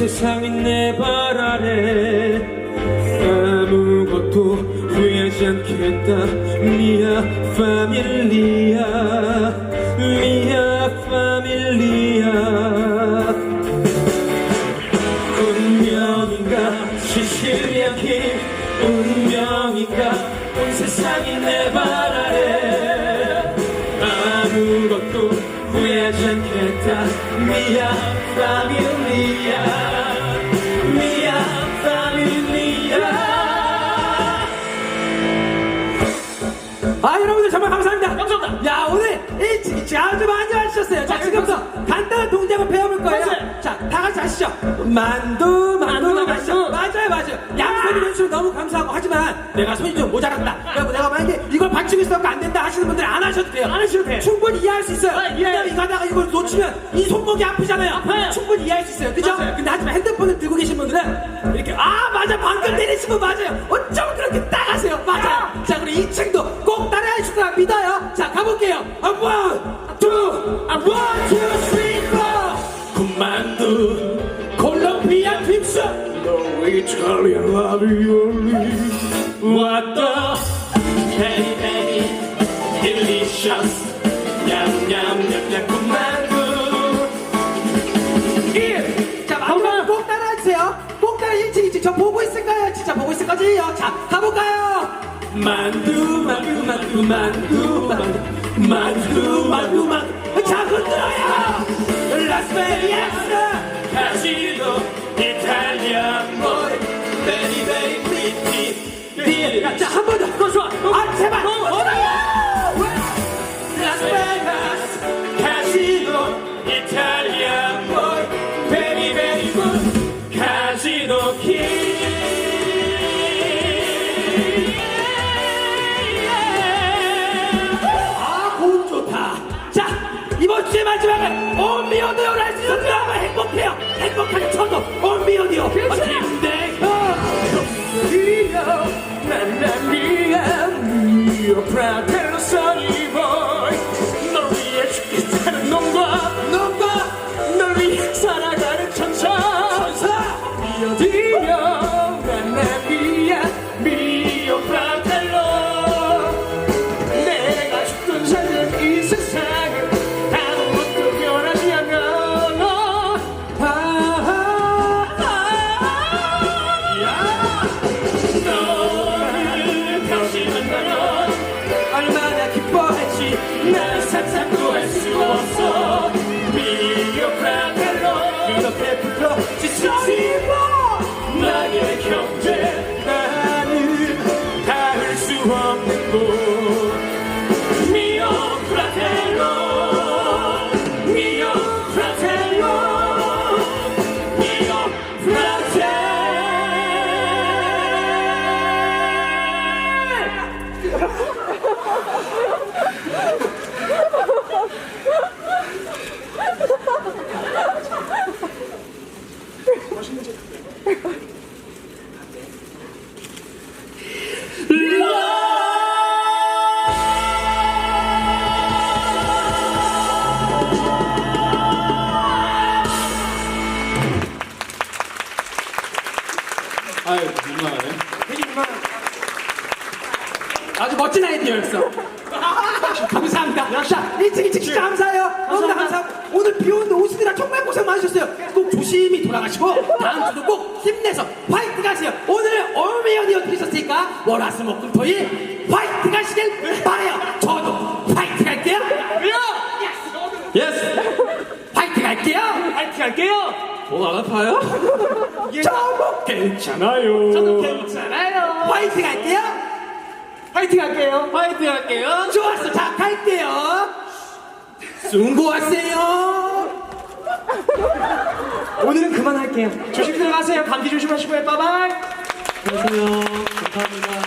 세상이 내 발 아래. 아무것도 후회하지 않겠다. 미야 파밀리아 미야 파밀리아. 운명인가? 시실리아킹 운명인가? 온 세상이 내 발 아래 않겠다 미야 파밀리아 미야 파밀리아 아 여러분들 정말 감사합니다. 감사합니다. 야 오늘 일찍 일찍 아주 많이 와주셨어요. 자 지금부터 간단한 동작을 배워볼 거예요. 자다 같이 하시죠. 만두 만두 마시죠. 맞아요 맞아요. 양손으로 해주시면 너무 감사하고 하지만 내가 손이 좀 모자란다. 있어서 안 된다 하시는 분들 안 하셔도 돼요. 안 하셔도 돼요. 충분히 이해할 수 있어요. 왜냐면 이거 하다가 이걸 놓치면 이 손목이 아프잖아요. 충분히 이해할 수 있어요. 그죠? 근데 하지만 핸드폰을 들고 계신 분들은 이렇게 아 맞아 방금 내리신 분 맞아요. 어쩜 그렇게 따가세요. 맞아요. 자 그럼 2층도 꼭 따라해 줄 거라 믿어요. 자 가볼게요. 아, 원, 투, 아, 원, 투, 쓰리, 포. 군만두, 콜롬비아 픽스, 너 이탈리안 라비올 딜리셔스, 냠냠냠냠 군만두. 일. 자, 마지막 꼭 따라해주세요. 꼭 따라 일찍 일찍 저 보고 있을 거예요. 진짜 보고 있을 거지요. 자, 가볼까요? 만두, 만두, 만두, 만두, 만두, 만두, 만두, 만두. 자, 흔들어요. 라스베리아스, 카시노, 이탈리아, 마지막은 온미오디오 라이스 드라마 행복해요. 행복하게 쳐도 온미오디오. 김대현. 미 이렇게 아주 멋진 아이디어였어. 감사합니다. 자, 일찍 일찍 진짜 감사해요. 너무나 감사하고 오늘 비 오는데 오시느라 정말 고생 많으셨어요. 꼭 조심히 돌아가시고 다음 주도 꼭 힘내서 화이팅 하세요. 오늘 얼미연이어 들으셨으니까 월화수목금토일 화이팅 하시길 바래요. 저도 화이팅 할게요. 예스 화이팅 할게요. 파이팅 할게요 돈안 아파요? 저도 괜찮아요. 저도 괜찮아요 화이팅 할게요. 파이팅 할게요. 파이팅 할게요. 좋았어. 자, 갈게요. 수고하세요. 오늘은 그만할게요. 조심 들어가세요. 감기 조심하시고요. 빠바이. 안녕하세요. 감사합니다.